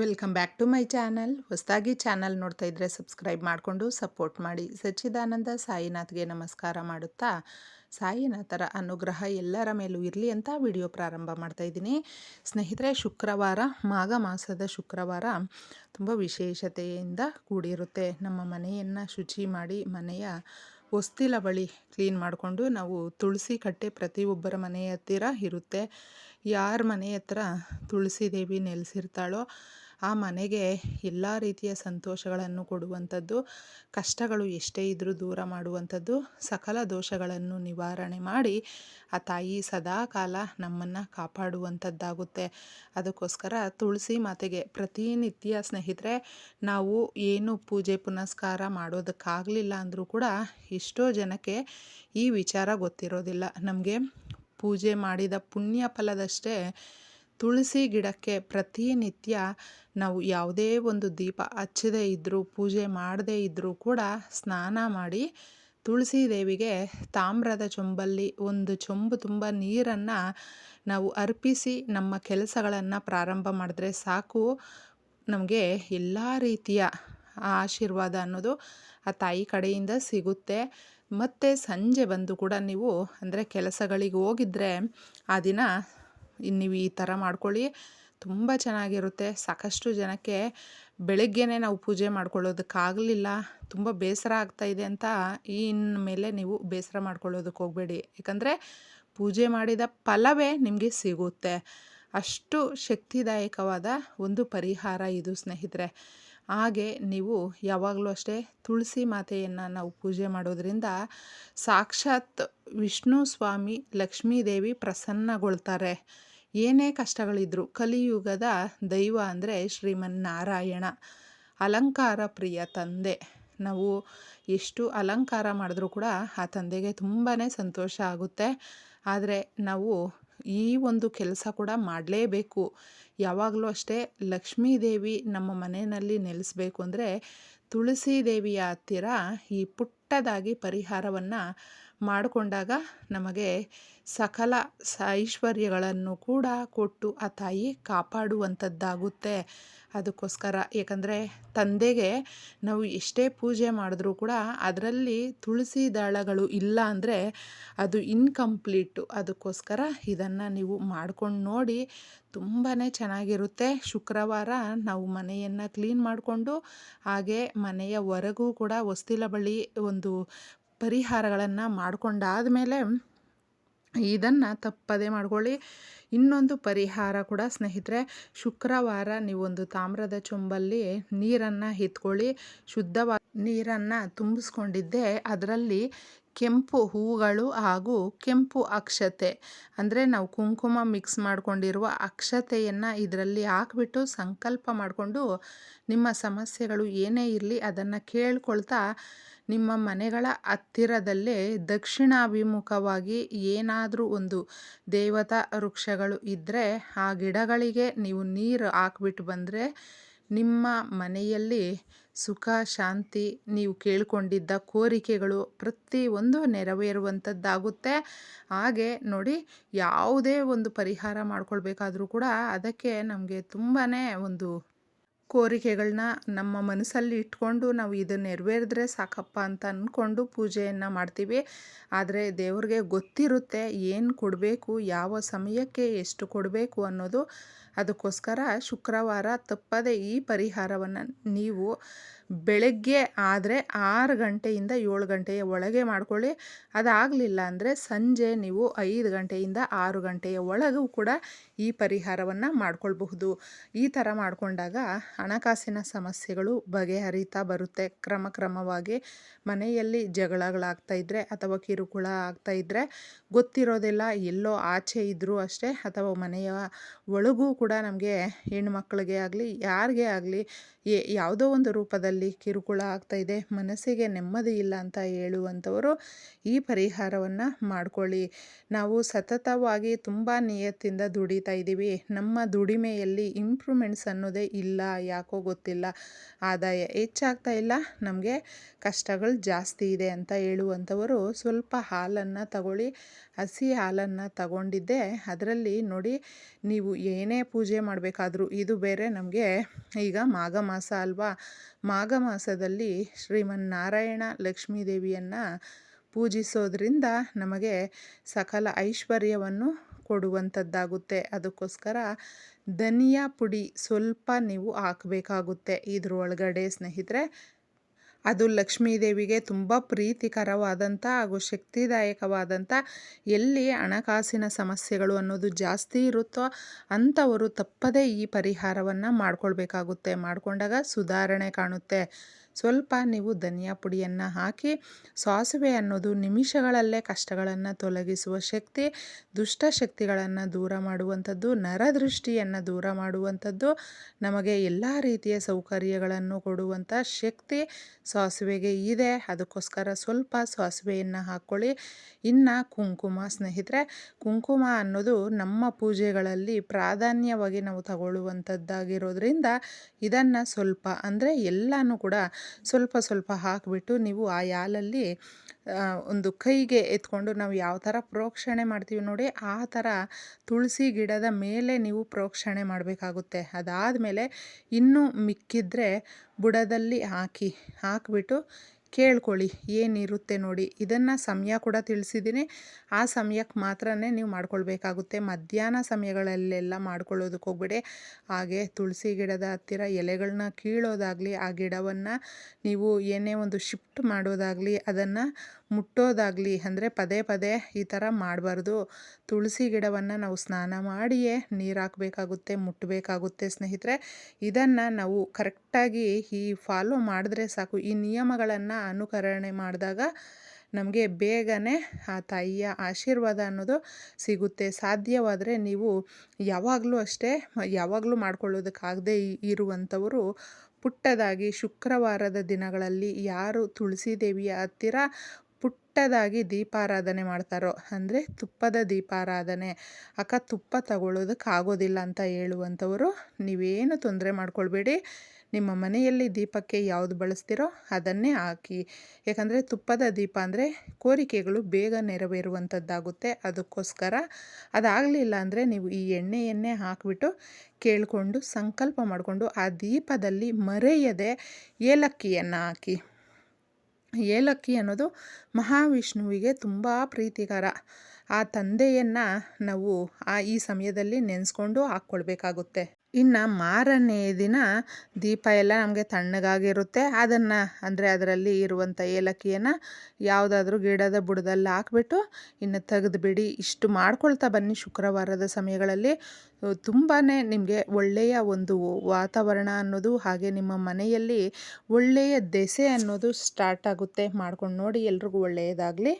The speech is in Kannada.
Welcome back to my channel. ಹೊಸದಾಗಿ ಚಾನಲ್ ನೋಡ್ತಾ ಇದ್ದರೆ ಸಬ್ಸ್ಕ್ರೈಬ್ ಮಾಡಿಕೊಂಡು ಸಪೋರ್ಟ್ ಮಾಡಿ. ಸಚ್ಚಿದಾನಂದ ಸಾಯಿನಾಥ್ಗೆ ನಮಸ್ಕಾರ ಮಾಡುತ್ತಾ? ಸಾಯಿನಾಥರ ಅನುಗ್ರಹ ಎಲ್ಲರ ಮೇಲೂ ಇರಲಿ ಅಂತ ವಿಡಿಯೋ ಪ್ರಾರಂಭ ಮಾಡ್ತಾ ಇದ್ದೀನಿ. ಸ್ನೇಹಿತರೆ, ಶುಕ್ರವಾರ, ಮಾಘ ಮಾಸದ ಶುಕ್ರವಾರ ತುಂಬ ವಿಶೇಷತೆಯಿಂದ ಕೂಡಿರುತ್ತೆ. ನಮ್ಮ ಮನೆಯನ್ನು ಶುಚಿ ಮಾಡಿ ಮನೆಯ ಹೊಸ್ತಿಲ ಬಳಿ ಕ್ಲೀನ್ ಮಾಡಿಕೊಂಡು ನಾವು ತುಳಸಿ ಕಟ್ಟೆ ಪ್ರತಿಯೊಬ್ಬರ ಮನೆಯ ಹತ್ತಿರ ಇರುತ್ತೆ. ಯಾರ ಮನೆ ಹತ್ರ ತುಳಸಿ ದೇವಿ ನೆಲೆಸಿರ್ತಾಳೋ, ಆ ಮನೆಗೆ ಎಲ್ಲ ರೀತಿಯ ಸಂತೋಷಗಳನ್ನು ಕೊಡುವಂಥದ್ದು, ಕಷ್ಟಗಳು ಎಷ್ಟೇ ಇದ್ದರೂ ದೂರ ಮಾಡುವಂಥದ್ದು, ಸಕಲ ದೋಷಗಳನ್ನು ನಿವಾರಣೆ ಮಾಡಿ ಆ ತಾಯಿ ಸದಾ ಕಾಲ ನಮ್ಮನ್ನು ಕಾಪಾಡುವಂಥದ್ದಾಗುತ್ತೆ. ಅದಕ್ಕೋಸ್ಕರ ತುಳಸಿ ಮಾತೆಗೆ ಪ್ರತಿನಿತ್ಯ ಸ್ನೇಹಿತರೆ, ನಾವು ಏನು ಪೂಜೆ ಪುನಸ್ಕಾರ ಮಾಡೋದಕ್ಕಾಗಲಿಲ್ಲ ಅಂದರೂ ಕೂಡ ಎಷ್ಟೋ ಜನಕ್ಕೆ ಈ ವಿಚಾರ ಗೊತ್ತಿರೋದಿಲ್ಲ. ನಮಗೆ ಪೂಜೆ ಮಾಡಿದ ಪುಣ್ಯ ಫಲದಷ್ಟೇ ತುಳಸಿ ಗಿಡಕ್ಕೆ ಪ್ರತಿನಿತ್ಯ ನಾವು ಯಾವುದೇ ಒಂದು ದೀಪ ಹಚ್ಚದೇ ಇದ್ದರೂ ಪೂಜೆ ಮಾಡದೇ ಇದ್ದರೂ ಕೂಡ ಸ್ನಾನ ಮಾಡಿ ತುಳಸಿ ದೇವಿಗೆ ತಾಮ್ರದ ಚೊಂಬಲ್ಲಿ ಒಂದು ಚೊಂಬು ತುಂಬ ನೀರನ್ನು ನಾವು ಅರ್ಪಿಸಿ ನಮ್ಮ ಕೆಲಸಗಳನ್ನು ಪ್ರಾರಂಭ ಮಾಡಿದ್ರೆ ಸಾಕು. ನಮಗೆ ಎಲ್ಲ ರೀತಿಯ ಆಶೀರ್ವಾದ ಅನ್ನೋದು ಆ ತಾಯಿ ಕಡೆಯಿಂದ ಸಿಗುತ್ತೆ. ಮತ್ತು ಸಂಜೆ ಬಂದು ಕೂಡ ನೀವು ಅಂದರೆ ಕೆಲಸಗಳಿಗೆ ಹೋಗಿದ್ರೆ ಆ ದಿನ ನೀವು ಈ ಥರ ಮಾಡ್ಕೊಳ್ಳಿ. ತುಂಬ ಚೆನ್ನಾಗಿರುತ್ತೆ. ಸಾಕಷ್ಟು ಜನಕ್ಕೆ ಬೆಳಗ್ಗೆನೇ ನಾವು ಪೂಜೆ ಮಾಡ್ಕೊಳ್ಳೋದಕ್ಕಾಗಲಿಲ್ಲ. ತುಂಬ ಬೇಸರ ಆಗ್ತಾಯಿದೆ ಅಂತ ಇನ್ಮೇಲೆ ನೀವು ಬೇಸರ ಮಾಡ್ಕೊಳ್ಳೋದಕ್ಕೆ ಹೋಗಬೇಡಿ. ಯಾಕಂದರೆ ಪೂಜೆ ಮಾಡಿದ ಫಲವೇ ನಿಮಗೆ ಸಿಗುತ್ತೆ. ಅಷ್ಟು ಶಕ್ತಿದಾಯಕವಾದ ಒಂದು ಪರಿಹಾರ ಇದು ಸ್ನೇಹಿತರೆ. ಹಾಗೆ ನೀವು ಯಾವಾಗಲೂ ಅಷ್ಟೇ ತುಳಸಿ ಮಾತೆಯನ್ನು ನಾವು ಪೂಜೆ ಮಾಡೋದ್ರಿಂದ ಸಾಕ್ಷಾತ್ ವಿಷ್ಣು ಸ್ವಾಮಿ ಲಕ್ಷ್ಮೀದೇವಿ ಪ್ರಸನ್ನಗೊಳ್ತಾರೆ. ಏನೇ ಕಷ್ಟಗಳಿದ್ರು ಕಲಿಯುಗದ ದೈವ ಅಂದರೆ ಶ್ರೀಮನ್ನಾರಾಯಣ. ಅಲಂಕಾರ ಪ್ರಿಯ ತಂದೆ. ನಾವು ಎಷ್ಟು ಅಲಂಕಾರ ಮಾಡಿದ್ರೂ ಕೂಡ ಆ ತಂದೆಗೆ ತುಂಬಾ ಸಂತೋಷ ಆಗುತ್ತೆ. ಆದರೆ ನಾವು ಈ ಒಂದು ಕೆಲಸ ಕೂಡ ಮಾಡಲೇಬೇಕು. ಯಾವಾಗಲೂ ಅಷ್ಟೇ ಲಕ್ಷ್ಮೀ ದೇವಿ ನಮ್ಮ ಮನೆಯಲ್ಲಿ ನೆಲೆಸಬೇಕು ಅಂದರೆ ತುಳಸಿ ದೇವಿಯ ಹತ್ತಿರ ಈ ಪುಟ್ಟದಾಗಿ ಪರಿಹಾರವನ್ನು ಮಾಡಿಕೊಂಡಾಗ ನಮಗೆ ಸಕಲ ಐಶ್ವರ್ಯಗಳನ್ನು ಕೂಡ ಕೊಟ್ಟು ಆ ತಾಯಿ ಕಾಪಾಡುವಂಥದ್ದಾಗುತ್ತೆ. ಅದಕ್ಕೋಸ್ಕರ ಏಕೆಂದರೆ ತಂದೆಗೆ ನಾವು ಎಷ್ಟೇ ಪೂಜೆ ಮಾಡಿದ್ರೂ ಕೂಡ ಅದರಲ್ಲಿ ತುಳಸಿ ದಳಗಳು ಇಲ್ಲ ಅಂದರೆ ಅದು ಇನ್ಕಂಪ್ಲೀಟು ಅದಕ್ಕೋಸ್ಕರ ಇದನ್ನು ನೀವು ಮಾಡ್ಕೊಂಡು ನೋಡಿ ತುಂಬಾ ಚೆನ್ನಾಗಿರುತ್ತೆ. ಶುಕ್ರವಾರ ನಾವು ಮನೆಯನ್ನು ಕ್ಲೀನ್ ಮಾಡಿಕೊಂಡು, ಹಾಗೆ ಮನೆಯ ಹೊರಗೂ ಕೂಡ ಹೊಸ್ತಿಲ ಬಳಿ ಒಂದು ಪರಿಹಾರಗಳನ್ನು ಮಾಡಿಕೊಂಡಾದಮೇಲೆ ಇದನ್ನು ತಪ್ಪದೇ ಮಾಡ್ಕೊಳ್ಳಿ. ಇನ್ನೊಂದು ಪರಿಹಾರ ಕೂಡ ಸ್ನೇಹಿತರೆ, ಶುಕ್ರವಾರ ನೀವೊಂದು ತಾಮ್ರದ ಚೊಂಬಲ್ಲಿ ನೀರನ್ನು ಎತ್ಕೊಳ್ಳಿ ಶುದ್ಧವಾದ ನೀರನ್ನು ತುಂಬಿಸ್ಕೊಂಡಿದ್ದೆ. ಅದರಲ್ಲಿ ಕೆಂಪು ಹೂಗಳು ಹಾಗೂ ಕೆಂಪು ಅಕ್ಷತೆ. ಅಂದರೆ ನಾವು ಕುಂಕುಮ ಮಿಕ್ಸ್ ಮಾಡಿಕೊಂಡಿರುವ ಅಕ್ಷತೆಯನ್ನು ಇದರಲ್ಲಿ ಹಾಕ್ಬಿಟ್ಟು ಸಂಕಲ್ಪ ಮಾಡಿಕೊಂಡು ನಿಮ್ಮ ಸಮಸ್ಯೆಗಳು ಏನೇ ಇರಲಿ ಅದನ್ನು ಕೇಳ್ಕೊಳ್ತಾ ನಿಮ್ಮ ಮನೆಗಳ ಹತ್ತಿರದಲ್ಲೇ ದಕ್ಷಿಣಾಭಿಮುಖವಾಗಿ ಏನಾದರೂ ಒಂದು ದೇವತಾ ವೃಕ್ಷಗಳು ಇದ್ದರೆ ಆ ಗಿಡಗಳಿಗೆ ನೀವು ನೀರು ಹಾಕ್ಬಿಟ್ಟು ಬಂದರೆ ನಿಮ್ಮ ಮನೆಯಲ್ಲಿ ಸುಖ, ಶಾಂತಿ ನೀವು ಕೇಳಿಕೊಂಡಿದ್ದ ಕೋರಿಕೆಗಳು ಪ್ರತಿಯೊಂದು ನೆರವೇರುವಂಥದ್ದಾಗುತ್ತೆ. ಹಾಗೆ ನೋಡಿ, ಯಾವುದೇ ಒಂದು ಪರಿಹಾರ ಮಾಡ್ಕೊಳ್ಬೇಕಾದ್ರೂ ಕೂಡ ಅದಕ್ಕೆ ನಮಗೆ ತುಂಬಾ ಒಂದು ಕೋರಿಕೆಗಳನ್ನ ನಮ್ಮ ಮನಸ್ಸಲ್ಲಿ ಇಟ್ಕೊಂಡು ನಾವು ಇದು ನೆರವೇರಿದ್ರೆ ಸಾಕಪ್ಪ ಅಂತ ಅಂದ್ಕೊಂಡು ಪೂಜೆಯನ್ನು ಮಾಡ್ತೀವಿ. ಆದರೆ ದೇವ್ರಿಗೆ ಗೊತ್ತಿರುತ್ತೆ ಏನು ಕೊಡಬೇಕು, ಯಾವ ಸಮಯಕ್ಕೆ ಎಷ್ಟು ಕೊಡಬೇಕು ಅನ್ನೋದು. ಅದಕ್ಕೋಸ್ಕರ ಶುಕ್ರವಾರ ತಪ್ಪದೆ ಈ ಪರಿಹಾರವನ್ನು ನೀವು ಬೆಳಗ್ಗೆ ಆದರೆ ಆರು ಗಂಟೆಯಿಂದ ಏಳು ಗಂಟೆಯ ಒಳಗೆ ಮಾಡಿಕೊಳ್ಳಿ. ಅದಾಗಲಿಲ್ಲ ಅಂದರೆ ಸಂಜೆ ನೀವು ಐದು ಗಂಟೆಯಿಂದ ಆರು ಗಂಟೆಯ ಒಳಗೂ ಕೂಡ ಈ ಪರಿಹಾರವನ್ನು ಮಾಡಿಕೊಳ್ಬಹುದು. ಈ ಥರ ಮಾಡಿಕೊಂಡಾಗ ಹಣಕಾಸಿನ ಸಮಸ್ಯೆಗಳು ಬಗೆಹರಿತಾ ಬರುತ್ತೆ. ಕ್ರಮ ಕ್ರಮವಾಗಿ ಮನೆಯಲ್ಲಿ ಜಗಳಗಳಾಗ್ತಾ ಇದ್ದರೆ ಅಥವಾ ಕಿರುಕುಳ ಆಗ್ತಾ ಇದ್ದರೆ ಗೊತ್ತಿರೋದಿಲ್ಲ, ಎಲ್ಲೋ ಆಚೆ ಇದ್ದರೂ ಅಷ್ಟೇ ಅಥವಾ ಮನೆಯ ಒಳಗೂ ಕೂಡ ನಮಗೆ ಹೆಣ್ಮಕ್ಳಿಗೆ ಆಗಲಿ ಯಾರಿಗೇ ಆಗಲಿ ಯಾವುದೋ ಒಂದು ರೂಪದಲ್ಲಿ ಕಿರುಕುಳ ಆಗ್ತಾ ಇದೆ, ಮನಸ್ಸಿಗೆ ನೆಮ್ಮದಿ ಇಲ್ಲ ಅಂತ ಹೇಳುವಂಥವರು ಈ ಪರಿಹಾರವನ್ನು ಮಾಡ್ಕೊಳ್ಳಿ. ನಾವು ಸತತವಾಗಿ ತುಂಬ ನಿಯತ್ತಿಂದ ದುಡಿತಾ ಇದ್ದೀವಿ. ನಮ್ಮ ದುಡಿಮೆಯಲ್ಲಿ ಇಂಪ್ರೂವ್ಮೆಂಟ್ಸ್ ಅನ್ನೋದೇ ಇಲ್ಲ, ಯಾಕೋ ಗೊತ್ತಿಲ್ಲ. ಆದಾಯ ಹೆಚ್ಚಾಗ್ತಾ ಇಲ್ಲ, ನಮಗೆ ಕಷ್ಟಗಳು ಜಾಸ್ತಿ ಇದೆ ಅಂತ ಹೇಳುವಂಥವರು ಸ್ವಲ್ಪ ಹಾಲನ್ನು ತಗೊಳ್ಳಿ. ಹಸಿ ಹಾಲನ್ನು ತಗೊಂಡಿದ್ದೆ, ಅದರಲ್ಲಿ ನೋಡಿ ನೀವು ಏನೇ ಪೂಜೆ ಮಾಡಬೇಕಾದ್ರೂ ಇದು ಬೇರೆ ನಮಗೆ ಈಗ ಮಾಘ ಮಾಸ ಅಲ್ವಾ? ಮಾಘ ಮಾಸದಲ್ಲಿ ಶ್ರೀಮನ್ನಾರಾಯಣ ಲಕ್ಷ್ಮೀ ದೇವಿಯನ್ನು ಪೂಜಿಸೋದ್ರಿಂದ ನಮಗೆ ಸಕಲ ಐಶ್ವರ್ಯವನ್ನು ಕೊಡುವಂಥದ್ದಾಗುತ್ತೆ. ಅದಕ್ಕೋಸ್ಕರ ಧನಿಯಾ ಪುಡಿ ಸ್ವಲ್ಪ ನೀವು ಹಾಕಬೇಕಾಗುತ್ತೆ. ಇದ್ರ ಒಳಗಡೆ ಸ್ನೇಹಿತರೆ ಅದು ಲಕ್ಷ್ಮೀದೇವಿಗೆ ತುಂಬ ಪ್ರೀತಿಕರವಾದಂಥ ಹಾಗೂ ಶಕ್ತಿದಾಯಕವಾದಂಥ ಎಲ್ಲಿ ಹಣಕಾಸಿನ ಸಮಸ್ಯೆಗಳು ಅನ್ನೋದು ಜಾಸ್ತಿ ಇರುತ್ತೋ ಅಂಥವರು ತಪ್ಪದೇ ಈ ಪರಿಹಾರವನ್ನು ಮಾಡ್ಕೊಳ್ಬೇಕಾಗುತ್ತೆ. ಮಾಡಿಕೊಂಡಾಗ ಸುಧಾರಣೆ ಕಾಣುತ್ತೆ. ಸ್ವಲ್ಪ ನೀವು ಧನಿಯಾ ಪುಡಿಯನ್ನು ಹಾಕಿ ಸಾಸಿವೆ ಅನ್ನೋದು ನಿಮಿಷಗಳಲ್ಲೇ ಕಷ್ಟಗಳನ್ನು ತೊಲಗಿಸುವ ಶಕ್ತಿ, ದುಷ್ಟ ಶಕ್ತಿಗಳನ್ನು ದೂರ ಮಾಡುವಂಥದ್ದು, ನರದೃಷ್ಟಿಯನ್ನು ದೂರ ಮಾಡುವಂಥದ್ದು, ನಮಗೆ ಎಲ್ಲ ರೀತಿಯ ಸೌಕರ್ಯಗಳನ್ನು ಕೊಡುವಂಥ ಶಕ್ತಿ ಸಾಸಿವೆಗೆ ಇದೆ. ಅದಕ್ಕೋಸ್ಕರ ಸ್ವಲ್ಪ ಸಾಸಿವೆಯನ್ನು ಹಾಕ್ಕೊಳ್ಳಿ. ಇನ್ನು ಕುಂಕುಮ ಸ್ನೇಹಿತರೆ, ಕುಂಕುಮ ಅನ್ನೋದು ನಮ್ಮ ಪೂಜೆಗಳಲ್ಲಿ ಪ್ರಾಧಾನ್ಯವಾಗಿ ನಾವು ತಗೊಳ್ಳುವಂಥದ್ದಾಗಿರೋದ್ರಿಂದ ಇದನ್ನು ಸ್ವಲ್ಪ ಅಂದರೆ ಎಲ್ಲನೂ ಕೂಡ ಸ್ವಲ್ಪ ಸ್ವಲ್ಪ ಹಾಕಿಬಿಟ್ಟು ನೀವು ಆ ಯಾಲಲ್ಲಿ ಒಂದು ಕೈಗೆ ಎತ್ಕೊಂಡು ನಾವು ಯಾವ ಥರ ಪ್ರೋಕ್ಷಣೆ ಮಾಡ್ತೀವಿ ನೋಡಿ, ಆ ಥರ ತುಳಸಿ ಗಿಡದ ಮೇಲೆ ನೀವು ಪ್ರೋಕ್ಷಣೆ ಮಾಡಬೇಕಾಗುತ್ತೆ. ಅದಾದ ಮೇಲೆ ಇನ್ನೂ ಮಿಕ್ಕಿದ್ರೆ ಬುಡದಲ್ಲಿ ಹಾಕಿ, ಹಾಕಿಬಿಟ್ಟು ಕೇಳ್ಕೊಳ್ಳಿ ಏನಿರುತ್ತೆ ನೋಡಿ. ಇದನ್ನು ಸಮಯ ಕೂಡ ತಿಳಿಸಿದ್ದೀನಿ. ಆ ಸಮಯಕ್ಕೆ ಮಾತ್ರ ನೀವು ಮಾಡ್ಕೊಳ್ಬೇಕಾಗುತ್ತೆ. ಮಧ್ಯಾಹ್ನ ಸಮಯಗಳಲ್ಲೆಲ್ಲ ಮಾಡ್ಕೊಳ್ಳೋದಕ್ಕೆ ಹೋಗ್ಬೇಡಿ. ಹಾಗೆ ತುಳಸಿ ಗಿಡದ ಹತ್ತಿರ ಎಲೆಗಳನ್ನ ಕೀಳೋದಾಗಲಿ, ಆ ಗಿಡವನ್ನು ನೀವು ಏನೇ ಒಂದು ಶಿಫ್ಟ್ ಮಾಡೋದಾಗಲಿ, ಅದನ್ನು ಮುಟ್ಟೋದಾಗಲಿ, ಅಂದರೆ ಪದೇ ಪದೇ ಈ ಥರ ಮಾಡಬಾರ್ದು. ತುಳಸಿ ಗಿಡವನ್ನು ನಾವು ಸ್ನಾನ ಮಾಡಿಯೇ ನೀರು ಹಾಕಬೇಕಾಗುತ್ತೆ ಮುಟ್ಟಬೇಕಾಗುತ್ತೆ ಸ್ನೇಹಿತರೆ. ಇದನ್ನು ನಾವು ಕರೆಕ್ಟಾಗಿ ಈ ಫಾಲೋ ಮಾಡಿದ್ರೆ ಸಾಕು. ಈ ನಿಯಮಗಳನ್ನು ಅನುಕರಣೆ ಮಾಡಿದಾಗ ನಮಗೆ ಬೇಗನೆ ಆ ತಾಯಿಯ ಆಶೀರ್ವಾದ ಅನ್ನೋದು ಸಿಗುತ್ತೆ. ಸಾಧ್ಯವಾದರೆ ನೀವು ಯಾವಾಗಲೂ ಅಷ್ಟೇ ಯಾವಾಗಲೂ ಮಾಡ್ಕೊಳ್ಳೋದಕ್ಕಾಗದೇ ಇರುವಂಥವರು ಪುಟ್ಟದಾಗಿ ಶುಕ್ರವಾರದ ದಿನಗಳಲ್ಲಿ ಯಾರು ತುಳಸಿ ದೇವಿಯ ಹತ್ತಿರ ಪುಟ್ಟದಾಗಿ ದೀಪಾರಾಧನೆ ಮಾಡ್ತಾರೋ, ಅಂದರೆ ತುಪ್ಪದ ದೀಪಾರಾಧನೆ, ಅಕ್ಕ ತುಪ್ಪ ತಗೊಳ್ಳೋದಕ್ಕಾಗೋದಿಲ್ಲ ಅಂತ ಹೇಳುವಂಥವರು ನೀವೇನು ತೊಂದರೆ ಮಾಡ್ಕೊಳ್ಬೇಡಿ. ನಿಮ್ಮ ಮನೆಯಲ್ಲಿ ದೀಪಕ್ಕೆ ಯಾವುದು ಬಳಸ್ತೀರೋ ಅದನ್ನೇ ಹಾಕಿ. ಯಾಕಂದರೆ ತುಪ್ಪದ ದೀಪ ಅಂದರೆ ಕೋರಿಕೆಗಳು ಬೇಗ ನೆರವೇರುವಂಥದ್ದಾಗುತ್ತೆ ಅದಕ್ಕೋಸ್ಕರ ಅದಾಗಲಿಲ್ಲ ಅಂದರೆ ನೀವು ಈ ಎಣ್ಣೆಯನ್ನೇ ಹಾಕಿಬಿಟ್ಟು ಕೇಳಿಕೊಂಡು ಸಂಕಲ್ಪ ಮಾಡಿಕೊಂಡು ಆ ದೀಪದಲ್ಲಿ ಮರೆಯದೆ ಏಲಕ್ಕಿಯನ್ನು ಹಾಕಿ. ಏಲಕ್ಕಿ ಅನ್ನೋದು ಮಹಾವಿಷ್ಣುವಿಗೆ ತುಂಬ ಪ್ರೀತಿಕರ. ಆ ತಂದೆಯನ್ನು ನಾವು ಆ ಈ ಸಮಯದಲ್ಲಿ ನೆನೆಸ್ಕೊಂಡು ಹಾಕ್ಕೊಳ್ಬೇಕಾಗುತ್ತೆ. ಇನ್ನು ಮಾರನೇ ದಿನ ದೀಪ ಎಲ್ಲ ನಮಗೆ ತಣ್ಣಗಾಗಿರುತ್ತೆ. ಅದನ್ನು ಅಂದರೆ ಅದರಲ್ಲಿ ಇರುವಂಥ ಏಲಕ್ಕಿಯನ್ನು ಯಾವುದಾದ್ರೂ ಗಿಡದ ಬುಡದಲ್ಲಿ ಹಾಕ್ಬಿಟ್ಟು ಇನ್ನು ತೆಗೆದುಬಿಡಿ. ಇಷ್ಟು ಮಾಡ್ಕೊಳ್ತಾ ಬನ್ನಿ ಶುಕ್ರವಾರದ ಸಮಯಗಳಲ್ಲಿ. ತುಂಬಾ ನಿಮಗೆ ಒಳ್ಳೆಯ ಒಂದು ವಾತಾವರಣ ಅನ್ನೋದು ಹಾಗೆ ನಿಮ್ಮ ಮನೆಯಲ್ಲಿ ಒಳ್ಳೆಯ ದೆಸೆ ಅನ್ನೋದು ಸ್ಟಾರ್ಟ್ ಆಗುತ್ತೆ. ಮಾಡ್ಕೊಂಡು ನೋಡಿ ಎಲ್ರಿಗೂ ಒಳ್ಳೆಯದಾಗಲಿ.